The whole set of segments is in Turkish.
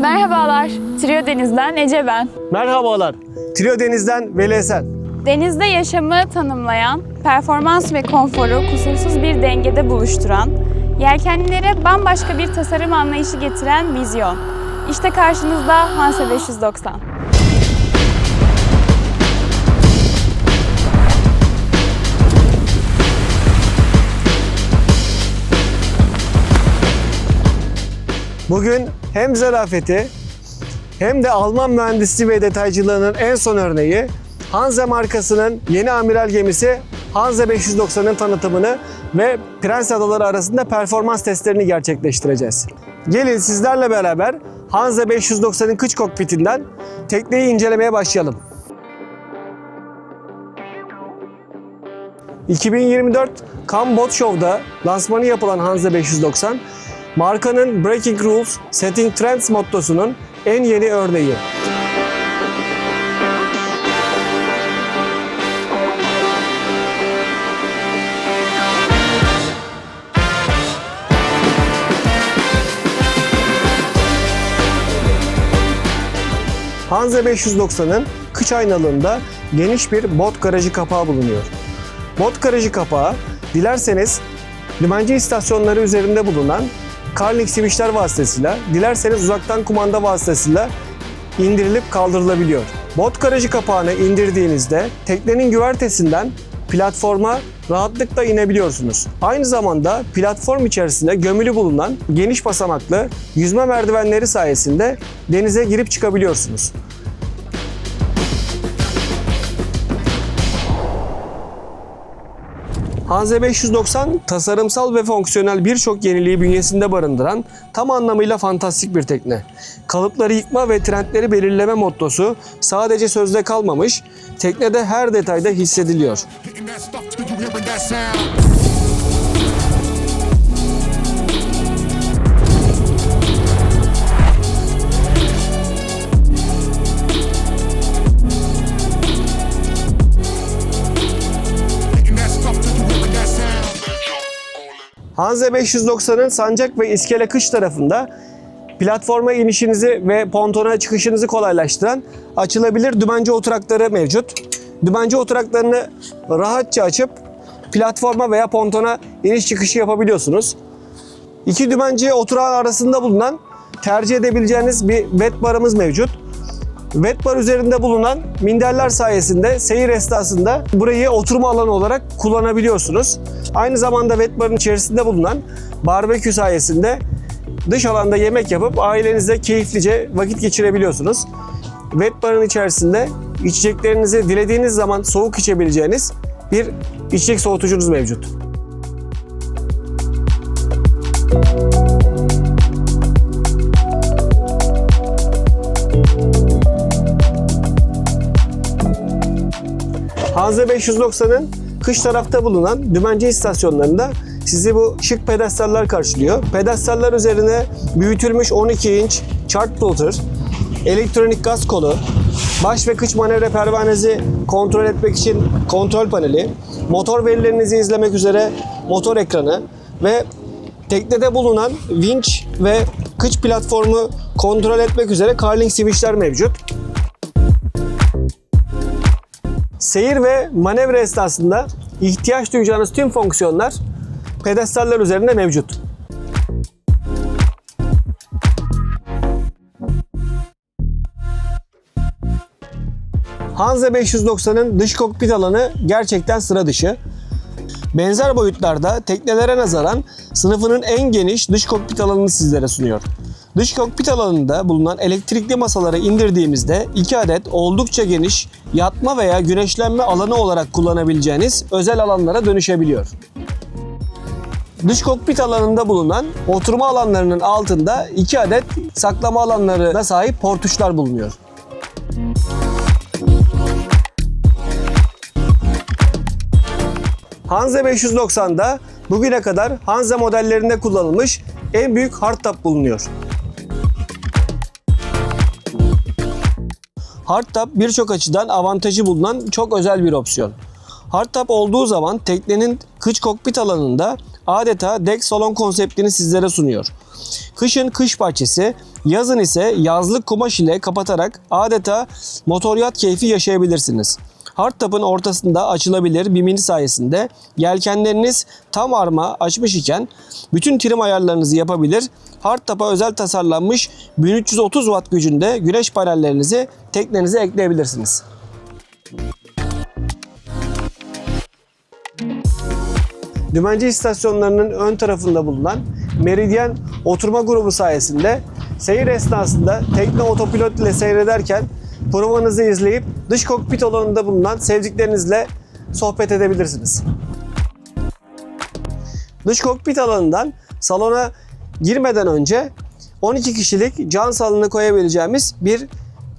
Merhabalar, Trio Deniz'den Ece ben. Merhabalar. Trio Deniz'den Veli Esen. Denizde yaşamı tanımlayan, performans ve konforu kusursuz bir dengede buluşturan, yelkenlilere bambaşka bir tasarım anlayışı getiren vizyon. İşte karşınızda Hanse 590. Bugün hem zarafeti hem de Alman mühendisliği ve detaycılığının en son örneği Hanze markasının yeni amiral gemisi Hanze 590'ın tanıtımını ve Prens Adaları arasında performans testlerini gerçekleştireceğiz. Gelin sizlerle beraber Hanze 590'ın kıç kokpitinden tekneyi incelemeye başlayalım. 2024 Cannes Boat Show'da lansmanı yapılan Hanze 590, markanın Breaking Rules, Setting Trends mottosunun en yeni örneği. Hanze 590'ın kıç aynalığında geniş bir bot garajı kapağı bulunuyor. Bot garajı kapağı dilerseniz limancı istasyonları üzerinde bulunan Carling switchler vasıtasıyla, dilerseniz uzaktan kumanda vasıtasıyla indirilip kaldırılabiliyor. Bot garajı kapağını indirdiğinizde teknenin güvertesinden platforma rahatlıkla inebiliyorsunuz. Aynı zamanda platform içerisinde gömülü bulunan geniş basamaklı yüzme merdivenleri sayesinde denize girip çıkabiliyorsunuz. Hanze 590 tasarımsal ve fonksiyonel birçok yeniliği bünyesinde barındıran tam anlamıyla fantastik bir tekne. Kalıpları yıkma ve trendleri belirleme mottosu sadece sözde kalmamış, teknede her detayda hissediliyor. Hanze 590'ın sancak ve iskele kış tarafında platforma inişinizi ve pontona çıkışınızı kolaylaştıran açılabilir dümenci oturakları mevcut. Dümenci oturaklarını rahatça açıp platforma veya pontona iniş çıkışı yapabiliyorsunuz. İki dümenci oturağı arasında bulunan tercih edebileceğiniz bir wet barımız mevcut. Wet bar üzerinde bulunan minderler sayesinde seyir esnasında burayı oturma alanı olarak kullanabiliyorsunuz. Aynı zamanda wet barın içerisinde bulunan barbekü sayesinde dış alanda yemek yapıp ailenizle keyiflice vakit geçirebiliyorsunuz. Wet barın içerisinde içeceklerinizi dilediğiniz zaman soğuk içebileceğiniz bir içecek soğutucunuz mevcut. Hanze 590'ın kış tarafta bulunan dümenci istasyonlarında sizi bu şık pedestaller karşılıyor. Pedestaller üzerine büyütülmüş 12 inç chart plotter, elektronik gaz kolu, baş ve kıç manevra pervanesi kontrol etmek için kontrol paneli, motor verilerinizi izlemek üzere motor ekranı ve teknede bulunan vinç ve kıç platformu kontrol etmek üzere Carling switchler mevcut. Seyir ve manevra esnasında ihtiyaç duyacağınız tüm fonksiyonlar pedestaller üzerinde mevcut. Hanze 590'ın dış kokpit alanı gerçekten sıra dışı. Benzer boyutlarda teknelere nazaran sınıfının en geniş dış kokpit alanını sizlere sunuyor. Dış kokpit alanında bulunan elektrikli masaları indirdiğimizde 2 adet oldukça geniş yatma veya güneşlenme alanı olarak kullanabileceğiniz özel alanlara dönüşebiliyor. Dış kokpit alanında bulunan oturma alanlarının altında 2 adet saklama alanlarına sahip portuşlar bulunuyor. Hanze 590'da bugüne kadar Hanze modellerinde kullanılmış en büyük hardtop bulunuyor. Hardtop birçok açıdan avantajı bulunan çok özel bir opsiyon. Hardtop olduğu zaman teknenin kıç kokpit alanında adeta dek salon konseptini sizlere sunuyor. Kışın kış bahçesi, yazın ise yazlık kumaş ile kapatarak adeta motoryat keyfi yaşayabilirsiniz. Hardtop'un ortasında açılabilir bir mini sayesinde yelkenleriniz tam arma açmış iken bütün trim ayarlarınızı yapabilir. Hardtop'a özel tasarlanmış 1330 watt gücünde güneş panellerinizi teknenize ekleyebilirsiniz. Dümenci istasyonlarının ön tarafında bulunan Meridyen oturma grubu sayesinde seyir esnasında tekne otopilot ile seyrederken provanızı izleyip dış kokpit alanında bulunan sevdiklerinizle sohbet edebilirsiniz. Dış kokpit alanından salona girmeden önce 12 kişilik can salını koyabileceğimiz bir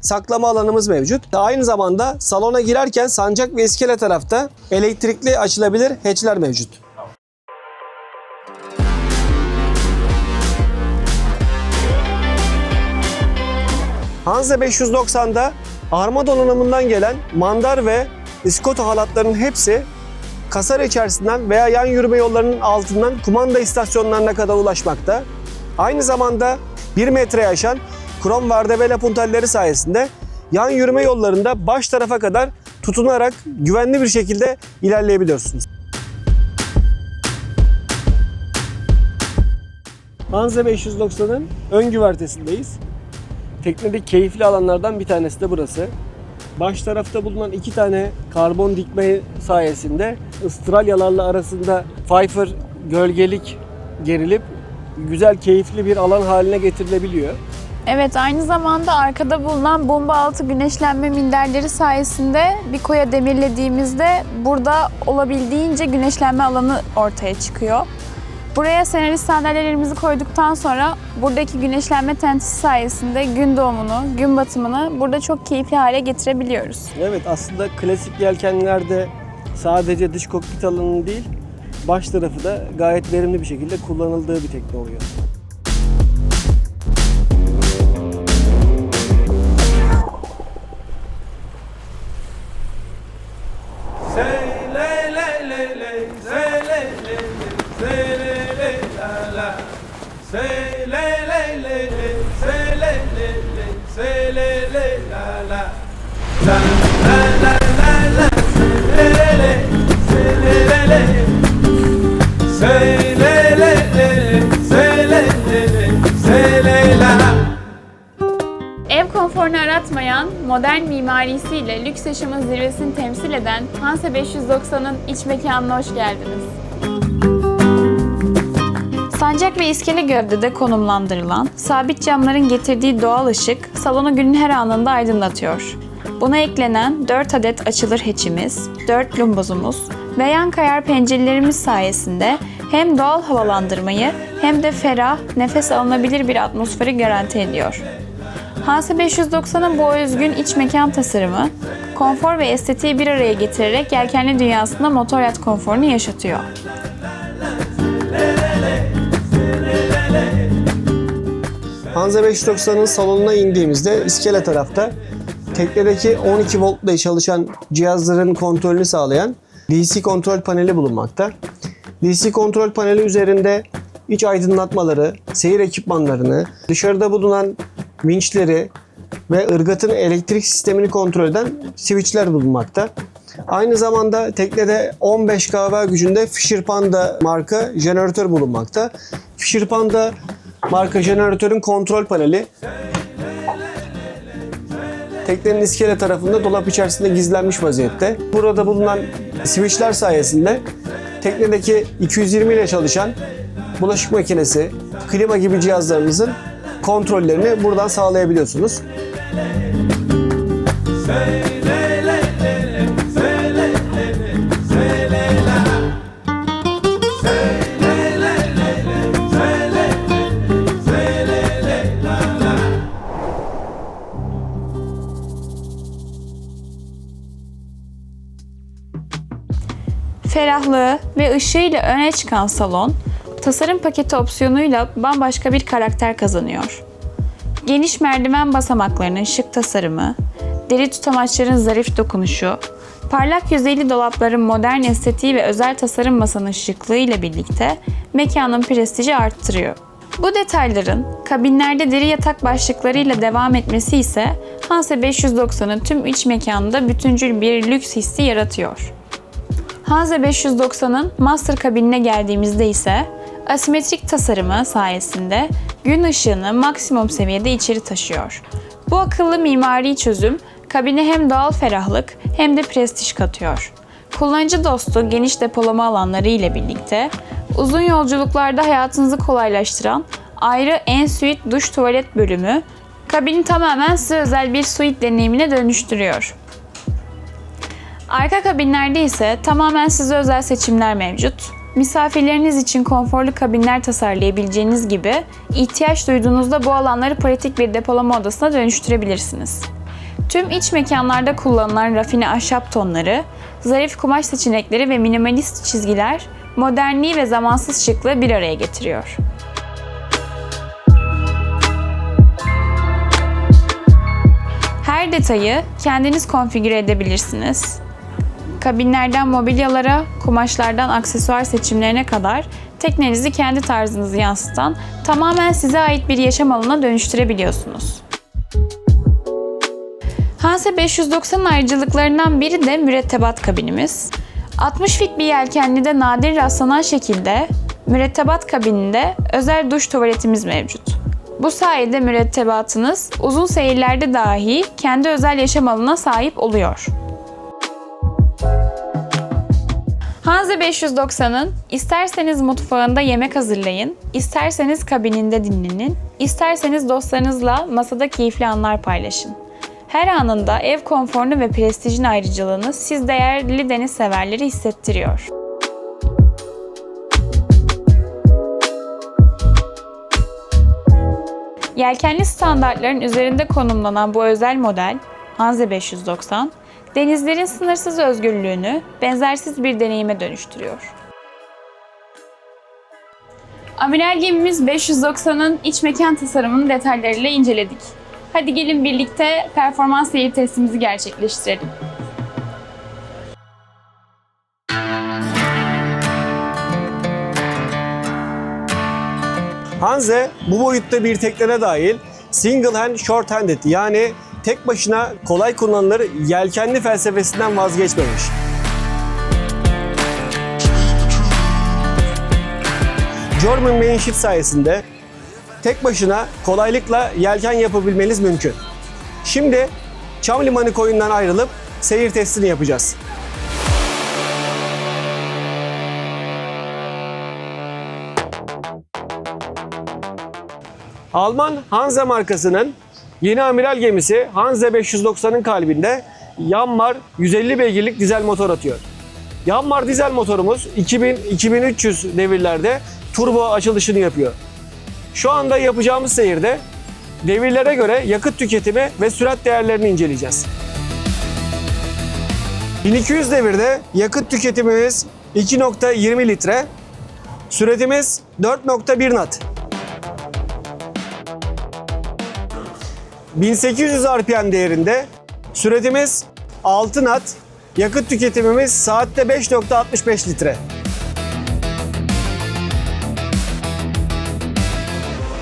saklama alanımız mevcut. Aynı zamanda salona girerken sancak ve iskele tarafta elektrikli açılabilir hatchler mevcut. Hanze 590'da arma donanımından gelen mandar ve iskoto halatların hepsi kasar içerisinden veya yan yürüme yollarının altından kumanda istasyonlarına kadar ulaşmakta. Aynı zamanda 1 metreye aşan krom vardebele puntalleri sayesinde yan yürüme yollarında baş tarafa kadar tutunarak güvenli bir şekilde ilerleyebiliyorsunuz. Hanze 590'ın ön güvertesindeyiz. Teknedeki keyifli alanlardan bir tanesi de burası. Baş tarafta bulunan iki tane karbon dikme sayesinde ıstralyalarla arasında Pfeiffer gölgelik gerilip güzel keyifli bir alan haline getirilebiliyor. Evet aynı zamanda arkada bulunan bomba altı güneşlenme minderleri sayesinde bir koya demirlediğimizde burada olabildiğince güneşlenme alanı ortaya çıkıyor. Buraya senarist sandalyelerimizi koyduktan sonra buradaki güneşlenme tentisi sayesinde gün doğumunu, gün batımını burada çok keyifli hale getirebiliyoruz. Evet aslında klasik yelkenlerde sadece dış kokpit alanı değil baş tarafı da gayet verimli bir şekilde kullanıldığı bir tekne oluyor. Mimarisiyle lüks yaşamın zirvesini temsil eden Hanse 590'ın iç mekanına hoş geldiniz. Sancak ve iskele gövdede konumlandırılan sabit camların getirdiği doğal ışık salonu günün her anında aydınlatıyor. Buna eklenen 4 adet açılır hatchimiz, 4 lumbozumuz ve yan kayar pencerelerimiz sayesinde hem doğal havalandırmayı hem de ferah, nefes alınabilir bir atmosferi garanti ediyor. Hanse 590'ın bu özgün iç mekan tasarımı, konfor ve estetiği bir araya getirerek yelkenli dünyasında motor yat konforunu yaşatıyor. Hanze 590'ın salonuna indiğimizde iskele tarafta teknedeki 12 voltla çalışan cihazların kontrolünü sağlayan DC kontrol paneli bulunmakta. DC kontrol paneli üzerinde iç aydınlatmaları, seyir ekipmanlarını, dışarıda bulunan vinçleri ve ırgatın elektrik sistemini kontrol eden switchler bulunmakta. Aynı zamanda teknede 15 kW gücünde Fisher Panda marka jeneratör bulunmakta. Fisher Panda marka jeneratörün kontrol paneli teknenin iskele tarafında dolap içerisinde gizlenmiş vaziyette. Burada bulunan switchler sayesinde teknedeki 220 ile çalışan bulaşık makinesi, klima gibi cihazlarınızın kontrollerini buradan sağlayabiliyorsunuz. Ferahlığı ve ışığıyla öne çıkan salon, tasarım paketi opsiyonuyla bambaşka bir karakter kazanıyor. Geniş merdiven basamaklarının şık tasarımı, deri tutamaçların zarif dokunuşu, Parlak yüzeyli dolapların modern estetiği ve özel tasarım masanın şıklığı ile birlikte mekanın prestiji arttırıyor. Bu detayların kabinlerde deri yatak başlıklarıyla devam etmesi ise Hanse 590'ın tüm iç mekanında bütüncül bir lüks hissi yaratıyor. Hanze 590'ın master kabinine geldiğimizde ise asimetrik tasarımı sayesinde gün ışığını maksimum seviyede içeri taşıyor. Bu akıllı mimari çözüm kabine hem doğal ferahlık hem de prestij katıyor. Kullanıcı dostu geniş depolama alanları ile birlikte uzun yolculuklarda hayatınızı kolaylaştıran ayrı en suite duş tuvalet bölümü kabini tamamen size özel bir suite deneyimine dönüştürüyor. Arka kabinlerde ise tamamen size özel seçimler mevcut. Misafirleriniz için konforlu kabinler tasarlayabileceğiniz gibi ihtiyaç duyduğunuzda bu alanları pratik bir depolama odasına dönüştürebilirsiniz. Tüm iç mekanlarda kullanılan rafine ahşap tonları, zarif kumaş seçenekleri ve minimalist çizgiler modernliği ve zamansız şıklığı bir araya getiriyor. Her detayı kendiniz konfigüre edebilirsiniz. Kabinlerden mobilyalara, kumaşlardan aksesuar seçimlerine kadar teknenizi kendi tarzınızı yansıtan tamamen size ait bir yaşam alanına dönüştürebiliyorsunuz. Hanse 590'ın ayrıcalıklarından biri de mürettebat kabinimiz. 60 fit bir yelkenlide nadir rastlanan şekilde mürettebat kabininde özel duş tuvaletimiz mevcut. Bu sayede mürettebatınız uzun seyirlerde dahi kendi özel yaşam alanına sahip oluyor. Hanze 590'ın isterseniz mutfağında yemek hazırlayın, isterseniz kabininde dinlenin, isterseniz dostlarınızla masada keyifli anlar paylaşın. Her anında ev konforunu ve prestijin ayrıcalığını siz değerli deniz severleri hissettiriyor. Yelkenli standartların üzerinde konumlanan bu özel model Hanze 590, denizlerin sınırsız özgürlüğünü benzersiz bir deneyime dönüştürüyor. Amiral gemimiz 590'ın iç mekan tasarımını detaylarıyla inceledik. Hadi gelin birlikte performans seyir testimizi gerçekleştirelim. Hanze bu boyutta bir teknene dahil single hand short handed yani tek başına kolay kullanılır yelkenli felsefesinden vazgeçmemiş. German main sheet sayesinde tek başına kolaylıkla yelken yapabilmeniz mümkün. Şimdi Çam Limanı koyundan ayrılıp seyir testini yapacağız. Alman Hanse markasının yeni amiral gemisi Hanse 590'ın kalbinde Yanmar 150 beygirlik dizel motor atıyor. Yanmar dizel motorumuz 2000-2300 devirlerde turbo açılışını yapıyor. Şu anda yapacağımız seyirde devirlere göre yakıt tüketimi ve sürat değerlerini inceleyeceğiz. 1200 devirde yakıt tüketimimiz 2.20 litre, süratimiz 4.1 knot. 1800 RPM değerinde. Süratimiz 6 knot, yakıt tüketimimiz saatte 5.65 litre.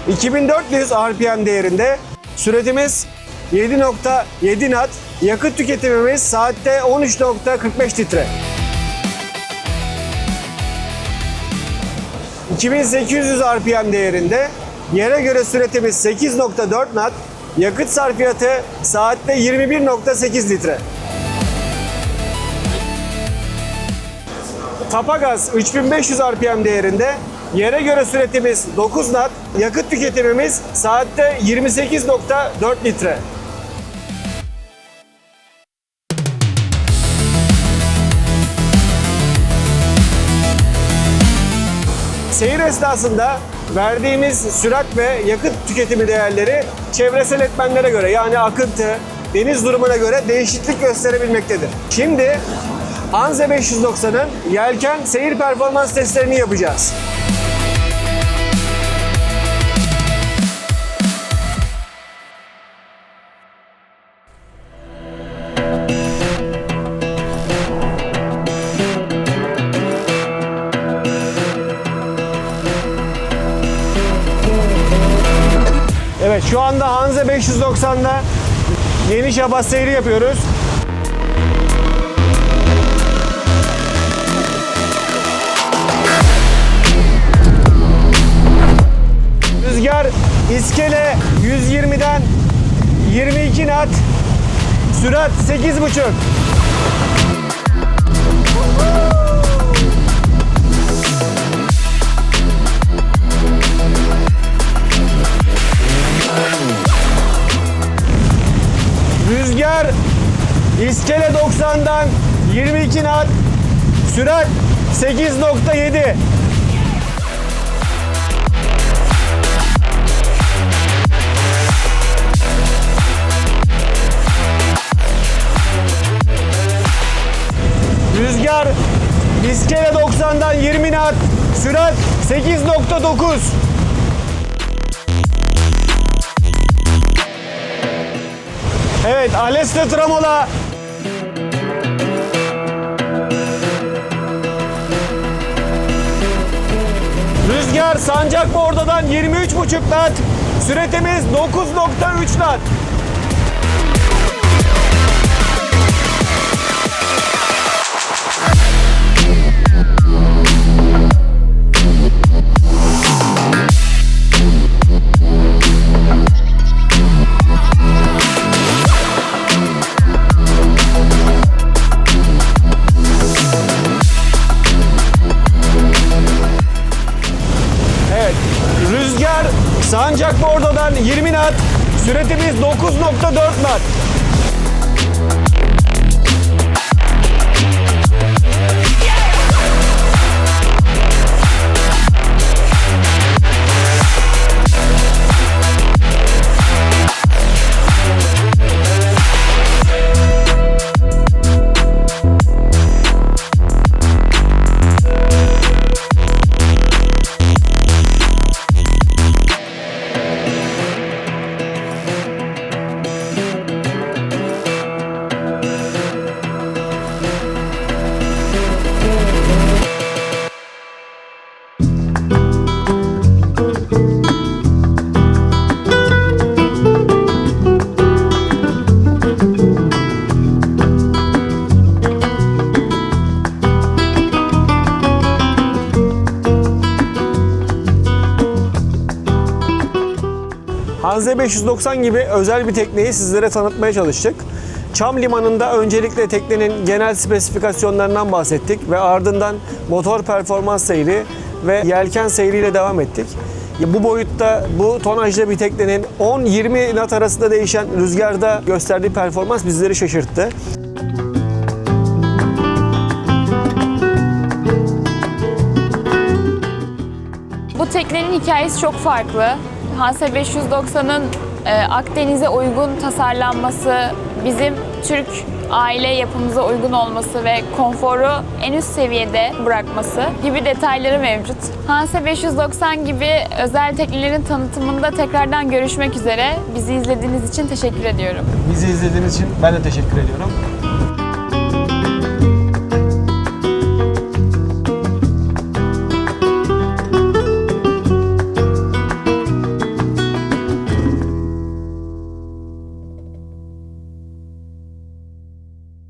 2400 RPM değerinde. Süratimiz 7.7 knot, yakıt tüketimimiz saatte 13.45 litre. 2800 RPM değerinde. Yere göre süratimiz 8.4 knot, yakıt sarfiyatı saatte 21.8 litre. Tapagaz 3500 RPM değerinde yere göre süratimiz 9 knot, yakıt tüketimimiz saatte 28.4 litre. Seyir esnasında verdiğimiz sürat ve yakıt tüketimi değerleri çevresel etmenlere göre yani akıntı, deniz durumuna göre değişiklik gösterebilmektedir. Şimdi Hanze 590'ın yelken seyir performans testlerini yapacağız. Şu anda Hanze 590'da yeni şabas seyri yapıyoruz. Rüzgar iskele 120'den 22 knot. Sürat 8,5. Rüzgar iskele 90'dan 22 knot. Sürat 8.7. Rüzgar iskele 90'dan 20 knot. Sürat 8.9. Evet, Aleste Tramola. Rüzgar Sancak Borda'dan 23.5 knot. Süretimiz 9.3 knot. AZ-590 gibi özel bir tekneyi sizlere tanıtmaya çalıştık. Çam Limanı'nda öncelikle teknenin genel spesifikasyonlarından bahsettik ve ardından motor performans seyri ve yelken seyriyle devam ettik. Bu boyutta, bu tonajda bir teknenin 10-20 nat arasında değişen rüzgarda gösterdiği performans bizleri şaşırttı. Bu teknenin hikayesi çok farklı. Hanse 590'ın e, Akdeniz'e uygun tasarlanması, bizim Türk aile yapımıza uygun olması ve konforu en üst seviyede bırakması gibi detayları mevcut. Hanse 590 gibi özel teknelerin tanıtımında tekrardan görüşmek üzere. Bizi izlediğiniz için teşekkür ediyorum. Bizi izlediğiniz için ben de teşekkür ediyorum.